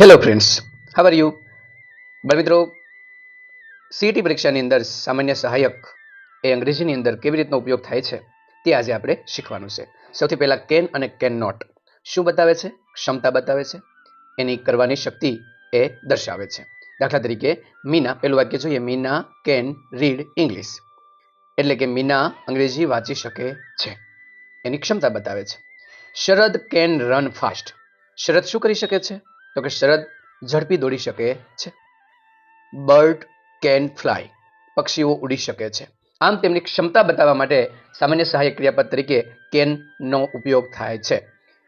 Hello friends how are you બાળમિત્રો સીટી પરીક્ષાની અંદર સામાન્ય સહાયક એ અંગ્રેજીની અંદર કેવી રીતનો ઉપયોગ થાય છે તે આજે આપણે શીખવાનું છે. સૌથી પહેલાં કેન અને કેન નોટ શું બતાવે છે? ક્ષમતા બતાવે છે. એની કરવાની શક્તિ એ દર્શાવે છે. દાખલા તરીકે, મીના, પહેલું વાક્ય જોઈએ. મીના કેન રીડ ઇંગ્લિશ એટલે કે મીના અંગ્રેજી વાંચી શકે છે. એની ક્ષમતા બતાવે છે. Sharad can run fast Sharad શું કરી શકે છે? તો કે શરદ ઝડપી દોડી શકે છે. બર્ડ કેન ફ્લાય, પક્ષીઓ ઉડી શકે છે. આમ તેમની ક્ષમતા બતાવવા માટે સામાન્ય સહાયક ક્રિયાપદ તરીકે કેનનો ઉપયોગ થાય છે.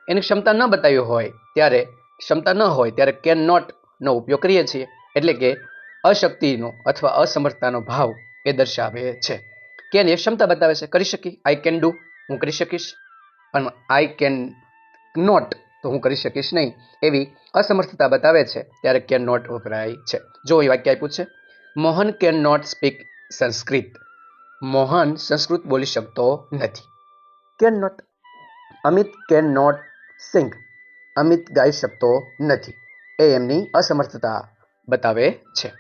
એની ક્ષમતા ન બતાવી હોય ત્યારે, ક્ષમતા ન હોય ત્યારે કેન નોટનો ઉપયોગ કરીએ છીએ. એટલે કે અશક્તિનો અથવા અસમર્થતાનો ભાવ એ દર્શાવે છે. કેન એ ક્ષમતા બતાવે છે. કરી શકી? આઈ કેન ડુ હું કરી શકીશ. પણ આઈ કેન નોટ તો હું કરી શકીશ નહીં. એવી અસમર્થતા બતાવે છે. ત્યારે કેન નોટ વપરાય છે. જો એ વાક્ય આપ્યું છે, Mohan can not speak Sanskrit. Mohan Sanskrit બોલી શકતો નથી. Can not. Amit can not sing. Amit ગાઈ શકતો નથી. એ એમની અસમર્થતા બતાવે છે.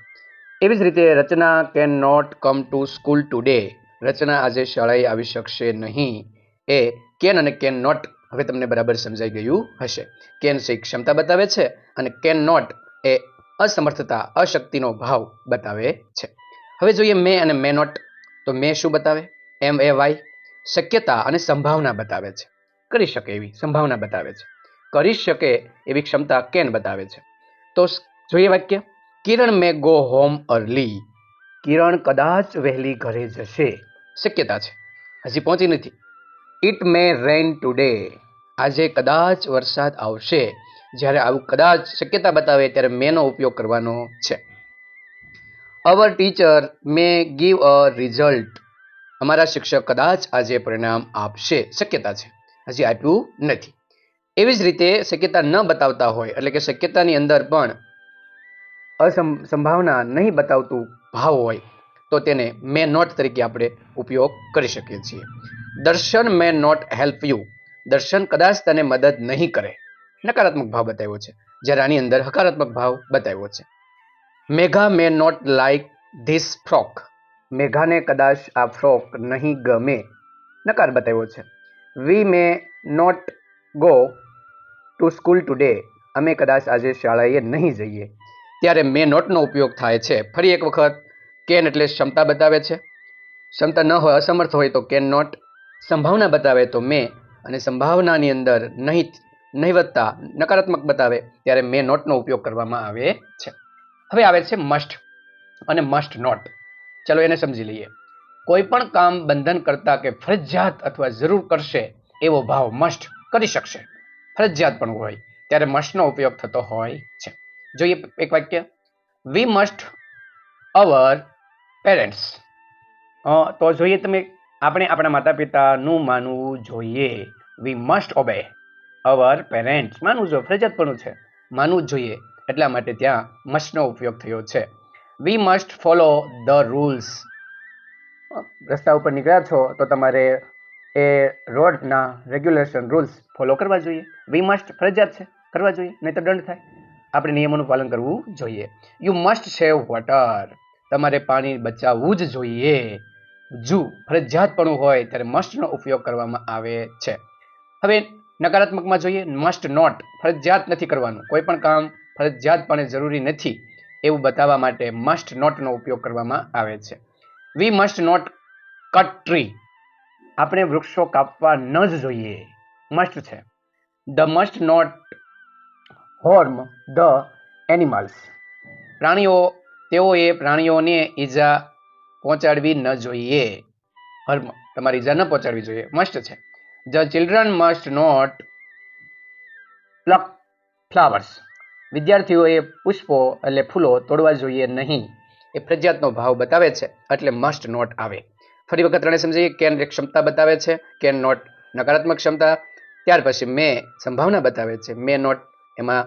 એવી જ રીતે Rachana can not come to school today. Rachana આજે શાળાએ આવી શકશે નહીં. એ કેન અને કેન નોટ હવે તમને બરાબર સમજાઈ ગયું હશે. કેન છે ક્ષમતા બતાવે છે અને કેન નોટ એ અસમર્થતા અશક્તિનો ભાવ બતાવે છે. હવે જોઈએ મે અને મે નોટ. તો મે શું બતાવે? એમ એ વાય શક્યતા અને સંભાવના બતાવે છે. કરી શકે એવી સંભાવના બતાવે છે. કરી શકે એવી ક્ષમતા કેન બતાવે છે. તો જોઈએ વાક્ય. Kiran may go home early. Kiran કદાચ વહેલી ઘરે જશે. શક્યતા છે. હજી પહોંચી નથી. ઇટ મે રેઇન ટુડે આજે કદાચ વરસાદ આવશે. જ્યારે આવું કદાચ શક્યતા બતાવે ત્યારે મેનો ઉપયોગ કરવાનો છે. Our teacher may give a result અમારા શિક્ષક કદાચ આજે પરિણામ આપશે. શક્યતા છે. હજી આપ્યું નથી. એવી જ રીતે શક્યતા ન બતાવતા હોય, એટલે કે શક્યતાની અંદર પણ અસમ, સંભાવના નહીં બતાવતું ભાવ હોય, તો તેને મે નોટ તરીકે આપણે ઉપયોગ કરી શકીએ છીએ. દર્શન મે નોટ હેલ્પ યુ દર્શન કદાચ તને મદદ નહીં કરે. નકારાત્મક ભાવ બતાવ્યો છે. જ્યારે આની અંદર હકારાત્મક ભાવ બતાવ્યો છે. Megha may not like this frock મેઘાને કદાચ આ ફ્રોક નહીં ગમે. નકાર બતાવ્યો છે. We may not go to school today અમે કદાચ આજે શાળાએ નહીં જઈએ. ત્યારે મે નોટનો ઉપયોગ થાય છે. ફરી એક વખત કેન એટલે ક્ષમતા બતાવે છે. ક્ષમતા ન હોય, અસમર્થ હોય તો કેન નોટ સંભાવના બતાવે તો મેં અને સંભાવનાની અંદર નહીં નહીવત્તા, નકારાત્મક બતાવે ત્યારે મેં નોટનો ઉપયોગ કરવામાં આવે છે. હવે આવે છે મસ્ટ અને મસ્ટ નોટ ચલો એને સમજી લઈએ. કોઈ પણ કામ બંધન કરતા કે ફરજિયાત અથવા જરૂર કરશે એવો ભાવ મસ્ટ કરી શકશે. ફરજિયાત પણ હોય ત્યારે મસ્ટનો ઉપયોગ થતો હોય છે. જોઈએ એક વાક્ય. વી મસ્ટ અવર પેરેન્ટ્સ તો જોઈએ તમે આપણે આપણા માતા પિતાનું માનવું જોઈએ. We must obey our parents માનવું જોઈએ ફરજિયાતપણું છે. માનવું જ જોઈએ. એટલા માટે ત્યાં મસ્ટનો ઉપયોગ થયો છે. We must follow the rules રસ્તા ઉપર નીકળ્યા છો તો તમારે એ રોડના રેગ્યુલેશન રૂલ્સ ફોલો કરવા જોઈએ. વી મસ્ટ ફરજિયાત છે. કરવા જોઈએ. નહીં તો દંડ થાય. આપણે નિયમોનું પાલન કરવું જોઈએ. યુ મસ્ટ સેવ વોટર તમારે પાણી બચાવવું જ જોઈએ. જુ ફરજિયાતપણું હોય ત્યારે મસ્ટનો ઉપયોગ કરવામાં આવે છે. હવે નકારાત્મકમાં જોઈએ મસ્ટ નોટ ફરજિયાત નથી કરવાનું. કોઈ પણ કામ ફરજિયાતપણે જરૂરી નથી એવું બતાવવા માટે મસ્ટ નોટનો ઉપયોગ કરવામાં આવે છે. We must not cut tree આપણે વૃક્ષો કાપવા ન જ જોઈએ. મસ્ટ છે. The must not harm the animals પ્રાણીઓ, તેઓએ પ્રાણીઓને ઈજા પહોંચાડવી ન જોઈએ. હર્મ તમારી ઈજા ન પહોંચાડવી જોઈએ. મસ્ટ છે. The children must not pluck flowers વિદ્યાર્થીઓએ પુષ્પો એટલે ફૂલો તોડવા જોઈએ નહીં. એ ફરજિયાતનો ભાવ બતાવે છે, એટલે મસ્ટ નોટ આવે. ફરી વખત ત્રણે સમજીએ કેન એક ક્ષમતા બતાવે છે કેન નોટ નકારાત્મક ક્ષમતા. ત્યાર પછી મે સંભાવના બતાવે છે મે નોટ એમાં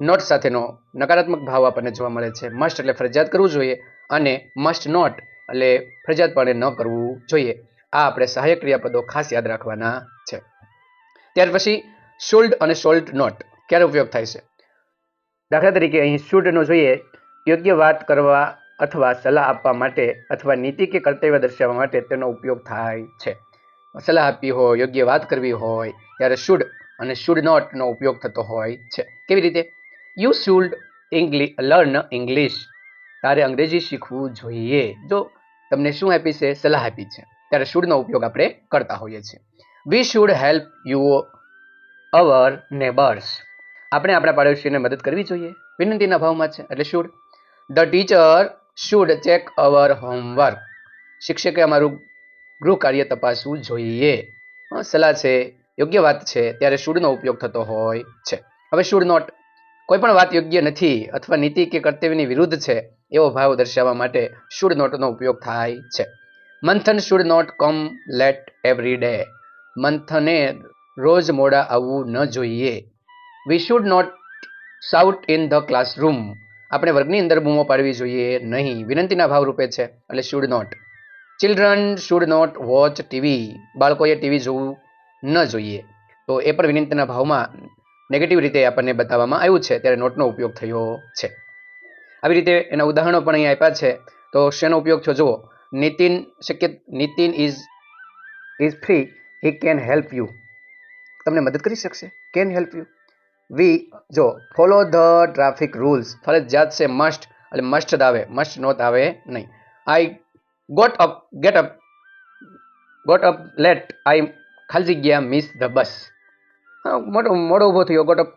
નોટ સાથેનો નકારાત્મક ભાવ આપણને જોવા મળે છે. મસ્ટ એટલે ફરજિયાત કરવું જોઈએ અને મસ્ટ નોટ એટલે ફરજિયાતપણે ન કરવું જોઈએ. આ આપણે સહાયક ક્રિયાપદો ખાસ યાદ રાખવાના છે. ત્યાર પછી શુલ્ડ અને સોલ્ટ નોટ ક્યારે ઉપયોગ થાય છે? દાખલા તરીકે અહીં શુડનો જોઈએ, યોગ્ય વાત કરવા અથવા સલાહ આપવા માટે અથવા નીતિ કે કર્તવ્ય દર્શાવવા માટે તેનો ઉપયોગ થાય છે. સલાહ આપવી હોય, યોગ્ય વાત કરવી હોય, ત્યારે શુડ અને શુડ નોટનો ઉપયોગ થતો હોય છે. કેવી રીતે? You should English learn English તારે અંગ્રેજી શીખવું જોઈએ. જો તમને શું આપી છે? સલાહ આપી છે. ત્યારે શુડનો ઉપયોગ આપણે કરતા હોઈએ છીએ. We should help you our neighbours આપણે આપણા પાડોશીઓને મદદ કરવી જોઈએ. વિનંતીના ભાવમાં છે. એટલે should. The teacher should check our homework શિક્ષકે અમારું ગૃહ કાર્ય તપાસવું જોઈએ. સલાહ છે. યોગ્ય વાત છે. ત્યારે શુડનો ઉપયોગ થતો હોય છે. હવે શુડ નોટ. કોઈ પણ વાત યોગ્ય નથી અથવા નીતિ કે કર્તવ્યની વિરુદ્ધ છે. એવો ભાવ દર્શાવવા માટે શુડ નોટનો ઉપયોગ થાય છે. Manthan should not come late every day મંથને રોજ મોડા આવવું ન જોઈએ. We should not shout in the classroom આપણે વર્ગની અંદર બૂમો પાડવી જોઈએ નહીં. વિનંતીના ભાવ રૂપે છે, એટલે should not children should not watch TV બાળકોએ ટીવી જોવું ન જોઈએ. તો એ પણ વિનંતીના ભાવમાં નેગેટિવ રીતે આપણને બતાવવામાં આવ્યું છે. ત્યારે નોટનો ઉપયોગ થયો છે. આવી રીતે એના ઉદાહરણો પણ અહીં આપ્યા છે. તો શેનો ઉપયોગ છો જુઓ. નીતિન શક્ય, Nitin is is free. He can help you. તમને મદદ કરી શકશે? Can help you? વી, જો, ફોલો ધ ટ્રાફિક રૂલ્સ. ફરજિયાત છે, મસ્ટ. એટલે મસ્ટ આવે. મસ્ટ નોટ આવે નહીં. I got up, get up, got up, late. I ખાલી જગ્યા મિસ ધ બસ. મોટો, મોડો ઊભો થયો, ગોટ અપ.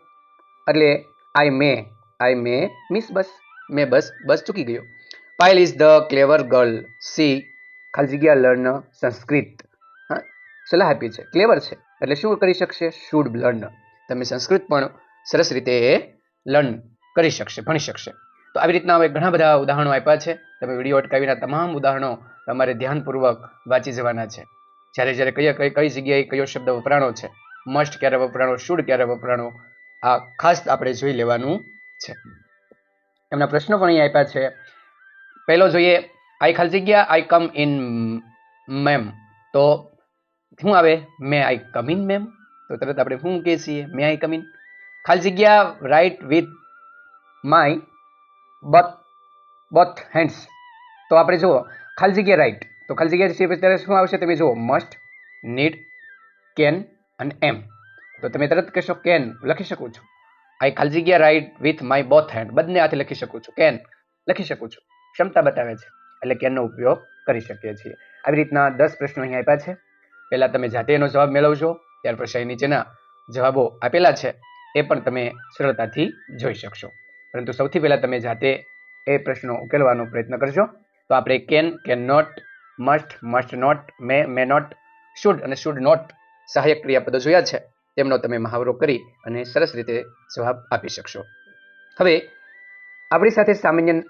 એટલે આઈ મે આઈ મે મિસ બસ. મેં બસ બસ ચૂકી ગયો. Payal is the clever girl she ખાલી જગ્યા લર્ન સંસ્કૃત. હા, સલાહ આપી છે. ક્લેવર છે. એટલે શું કરી શકશે? શુડ લર્ન તમે સંસ્કૃત પણ સરસ રીતે લર્ન કરી શકશે, ભણી શકશે. તો આવી રીતના હવે ઘણા બધા ઉદાહરણો આપ્યા છે. તમે વીડિયો અટકાવીના તમામ ઉદાહરણો તમારે ધ્યાનપૂર્વક વાંચી જવાના છે. જ્યારે જ્યારે કયા કઈ કઈ જગ્યાએ કયો શબ્દ વપરાણો છે? મસ્ટ ક્યારે વપરાણો? શુડ ક્યારે વપરાણો? આ ખાસ આપણે જોઈ લેવાનું છે. એમના પ્રશ્નો પણ અહીં આપ્યા છે. પહેલો જોઈએ, આઈ ખાલી જગ્યા, આઈ કમ ઇન મેમ. તો શું આવે? May I come in ma'am. તો તરત આપણે શું કહીએ છીએ મે આઈ કમ ઇન. ખાલી જગ્યા write with my bath both hands. તો આપણે જુઓ, ખાલી જગ્યા, રાઈટ. તો ખાલી જગ્યા છે, પછી ત્યારે શું આવશે? તમે જુઓ, મસ્ટ, નીડ, કેન, અને એમ. તો તમે તરત કહેશો, કેન. લખી શકું છું. આઈ ખાલી જગ્યા વિથ માય બોથ હેન્ડ બંને હાથે લખી શકું છું. કેન લખી શકું છું. ક્ષમતા બતાવે છે. એટલે કેનનો ઉપયોગ કરી શકીએ છીએ. આવી રીતના દસ પ્રશ્નો અહીં આપ્યા છે. પહેલાં તમે જાતે એનો જવાબ મેળવજો. ત્યાર પછી નીચેના જવાબો આપેલા છે. એ પણ તમે સરળતાથી જોઈ શકશો. પરંતુ સૌથી પહેલાં તમે જાતે એ પ્રશ્નો ઉકેલવાનો પ્રયત્ન કરશો તો આપણે can can not must must not may may not should અને શુડ નોટ સહાયક ક્રિયાપદો જોયા છે. તેમનો તમે મહાવરો કરી અને સરસ રીતે જવાબ આપી શકશો. હવે, આપણી સાથે સામાન્ય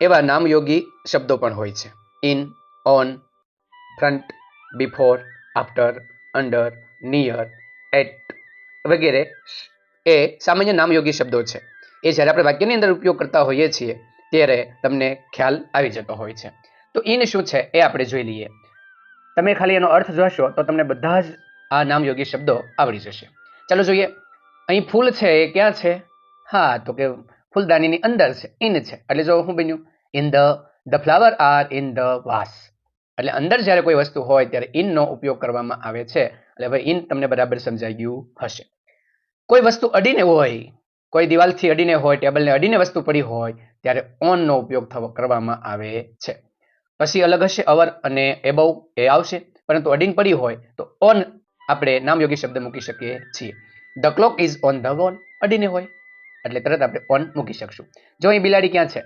એવા નામયોગી શબ્દો પણ હોય છે. In on front before after under near at વગેરે એ સામાન્ય નામયોગી શબ્દો છે. એ જ્યારે આપણે વાક્યની અંદર ઉપયોગ કરતા હોઈએ છીએ, ત્યારે તમને ખ્યાલ આવી જતો હોય છે. તો ઇન શું છે એ આપણે જોઈ લઈએ. તમે ખાલી એનો અર્થ જોશો તો તમને બધા જ આ નામયોગી શબ્દો આવડી જશે. ચાલો જોઈએ. અહીં ફૂલ છે એ ક્યાં છે? હા, તો કે ફૂલદાનીની અંદર છે ઇન છે. એટલે જો શું બન્યું? In the the flower are in the vase. એટલે અંદર જ્યારે કોઈ વસ્તુ હોય ત્યારે ઇનનો ઉપયોગ કરવામાં આવે છે. એટલે હવે ઇન તમને બરાબર સમજાઈ ગયું હશે. કોઈ વસ્તુ અડીને હોય, કોઈ દિવાલથી અડીને હોય, ટેબલને અડીને વસ્તુ પડી હોય, ત્યારે ઓનનો ઉપયોગ થવો, કરવામાં આવે છે. પછી અલગ હશે, અવર અને એબવ એ આવશે. પરંતુ અડીને પડી હોય તો ઓન આપણે નામયોગી શબ્દ મૂકી શકીએ છીએ. The clock is on the wall અડીને હોય. એટલે તરત આપણે ઓન મૂકી શકશું. જો અહીં બિલાડી ક્યાં છે?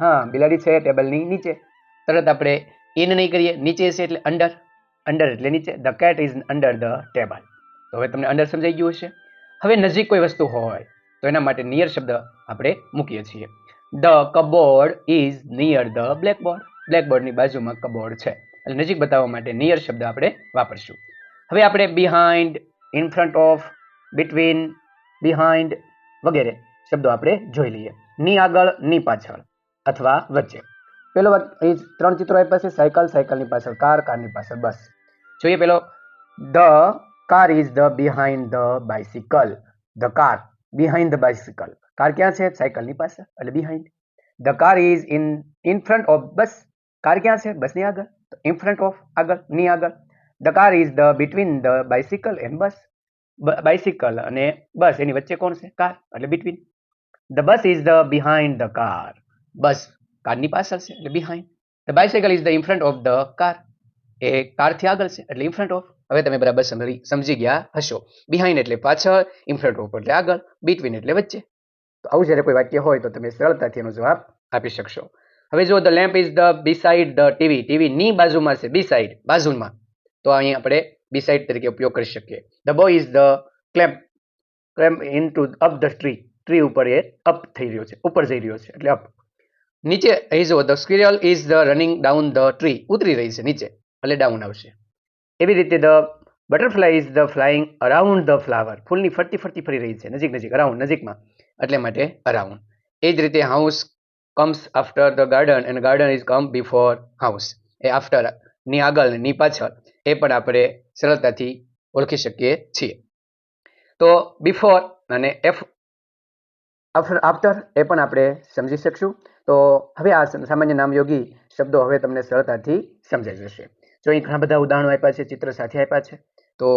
હા, બિલાડી છે ટેબલની નીચે. તરત આપણે ઇન નહીં કરીએ. નીચે છે એટલે અંડર અંડર એટલે નીચે. The cat is under the table તો હવે તમને અંડર સમજાઈ ગયું હશે. હવે નજીક કોઈ વસ્તુ હોય, તો એના માટે નિયર શબ્દ આપણે મૂકીએ છીએ. The cupboard is near the blackboard બ્લેકબોર્ડની બાજુમાં કબોર્ડ છે. એટલે નજીક બતાવવા માટે નિયર શબ્દ આપણે વાપરશું. હવે આપણે behind in front of between behind વગેરે શબ્દો આપણે જોઈ લઈએ. ની આગળ, ની પાછળ અથવા વચ્ચે. પેલો વાત અહીં ત્રણ ચિત્રો આપ્યા છે સાયકલ સાયકલની પાછળ કાર કારની પાછળ, બસ. જોઈએ પેલો the car is the behind the bicycle the car behind the bicycle car ક્યાં છે? સાયકલની પાસે એટલે behind the car is in in front of bus. Car ક્યાં છે? બસની આગળ. ઇન ફ્રન્ટ ઓફ આગળ, ની આગળ. The car is the between the bicycle and bus bicycle અને બસ એની વચ્ચે કોણ છે? કાર એટલે between the bus is the behind the car bus કારની પાછળ છે, એટલે behind the bicycle is the in front of the car એ કારથી આગળ છે, એટલે ઇન્ફ્રન્ટ ઓફ હવે તમે બરાબર સમજી સમજી ગયા હશો. બિહાઇન્ડ એટલે પાછળ ઇન્ફ્રન્ટ ઓફ એટલે આગળ બિટવીન એટલે વચ્ચે. તો આવું જ્યારે કોઈ વાક્ય હોય તો તમે સરળતાથી એનો જવાબ આપી શકશો. હવે જો the lamp is the beside the TV TV ની બાજુમાં છે બિસાઇડ બાજુમાં. તો અહીં આપણે બિસાઇડ તરીકે ઉપયોગ કરી શકીએ. The is the clamp clamp in to up the tree tree ઉપર એ અપ થઈ રહ્યો છે, ઉપર જઈ રહ્યો છે, એટલે અપ નીચે, અહીં જુઓ the squirrel is the running down the tree ઉતરી રહી છે, નીચે એટલે ડાઉન આવશે. એવી રીતે the butterfly is the flying around the flower ફૂલની ફરતી ફરતી ફરી રહી છે, નજીક નજીક અરાઉન્ડ નજીકમાં. એટલે માટે અરાઉન્ડ એ જ રીતે house comes after the garden and garden is come before house A after ની આગળની પાછળ એ પણ આપણે સરળતાથી ઓળખી શકીએ છીએ. તો બિફોર અને એફ આફ્ટર એ પણ આપણે સમજી શકશું. તો હવે આ સામાન્ય નામયોગી શબ્દો હવે તમને સરળતાથી સમજાઈ જશે. જો અહીં ઘણા બધા ઉદાહરણો આપ્યા છે, ચિત્ર સાથે આપ્યા છે, તો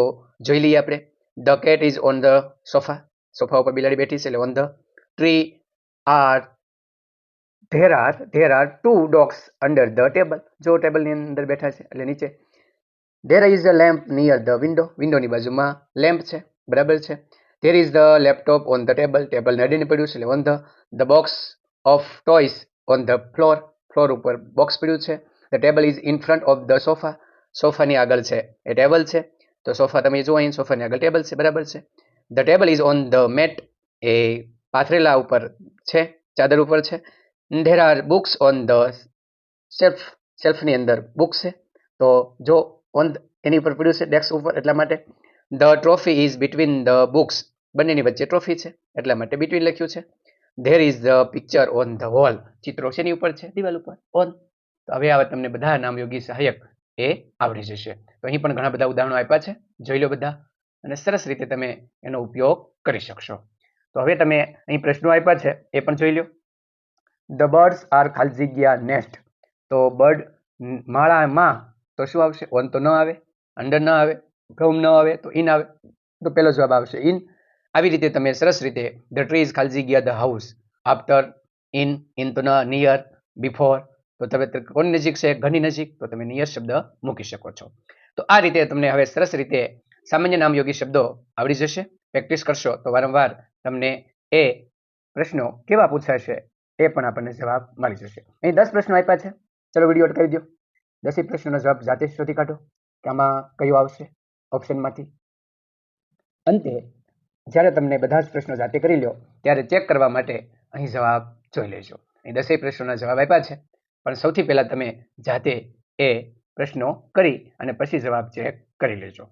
જોઈ લઈએ આપણે. The cat is on the sofa sofa ઉપર બિલાડી બેઠી છે, એટલે on the tree are there are there are two dogs under the table જો ટેબલની અંદર બેઠા છે, એટલે નીચે. There is a lamp near the window વિન્ડોની બાજુમાં લેમ્પ છે, બરાબર છે. There is the laptop on the table table નડીને પડ્યું છે, એટલે on the the box of toys on the floor floor ઉપર બોક્સ પડ્યું છે. The table is in front of the sofa સોફાની આગળ છે, એ ટેબલ છે. તો સોફા તમે જુઓ અહીં સોફાની આગળ ટેબલ છે, બરાબર છે. The table is on the mat એ પાથરેલા ઉપર છે, ચાદર ઉપર છે. There are books on the shelf શેલ્ફની અંદર બુક્સ છે. તો જો ઓન એની ઉપર પડ્યું છે ડેસ્ક ઉપર, એટલા માટે the trophy is between the books બંનેની વચ્ચે ટ્રોફી છે, એટલા માટે બિટવીન લખ્યું છે. There is the picture on the wall ચિત્રો શેની ઉપર છે? દિવાલ ઉપર. ઓન તો હવે આવા તમને બધા નામયોગી સહાયક એ આવડી જશે. તો અહીં પણ ઘણા બધા ઉદાહરણો આપ્યા છે. જોઈ લો બધા. અને સરસ રીતે તમે એનો ઉપયોગ કરી શકશો. તો હવે તમે અહીં પ્રશ્નો આપ્યા છે, એ પણ જોઈ લો. ધ બર્ડ્સ આર ખાલી જગ્યા નેસ્ટ તો બર્ડ માળામાં તો શું આવશે? ઓન તો ન આવે અંડર ન આવે ફ્રોમ ન આવે, તો ઇન આવે. તો પહેલો જવાબ આવશે ઇન આવી રીતે તમે સરસ રીતે ધ ટ્રીઝ ખાલી જગ્યા the house after in in તો ન નિયર બિફોર તો તમે કોણ નજીક છે? ઘણી નજીક. તો તમે નિયર શબ્દ મૂકી શકો છો. તો આ રીતે તમને હવે સરસ રીતે સામાન્ય નામયોગી શબ્દો આવડી જશે. પ્રેક્ટિસ કરશો તો વારંવાર તમને એ પ્રશ્નો કેવા પૂછાશે? એ પણ આપણને જવાબ મળી જશે. અહીં દસ પ્રશ્નો આપ્યા છે. ચલો વીડિયો અટકાવી દો દસેક પ્રશ્નોનો જવાબ જાતે શોધી કાઢો કે આમાં કયો આવશે ઓપ્શનમાંથી અંતે, જ્યારે તમને બધા જ પ્રશ્નો જાતે કરી લો ત્યારે ચેક કરવા માટે અહીં જવાબ જોઈ લેજો. અહીં દસેય પ્રશ્નોના જવાબ આપ્યા છે. પણ સૌથી પહેલાં તમે જાતે એ પ્રશ્નો કરી અને પછી જવાબ ચેક કરી લેજો.